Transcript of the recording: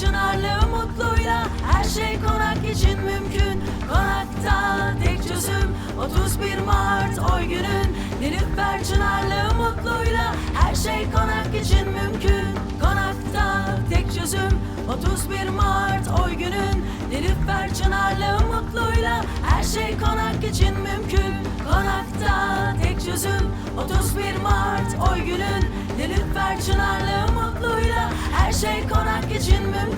Çınarlı mutluyla her şey konak için mümkün. Konakta tek çözüm 31 Mart oy günün Nilüfer Çınarlı mutluyla her şey konak için mümkün. Konakta tek çözüm 31 Mart oy günün Nilüfer Çınarlı mutluyla her şey konak için mümkün. Konakta tek çözüm 31 Mart oy günün Nilüfer her şey konak için mümkün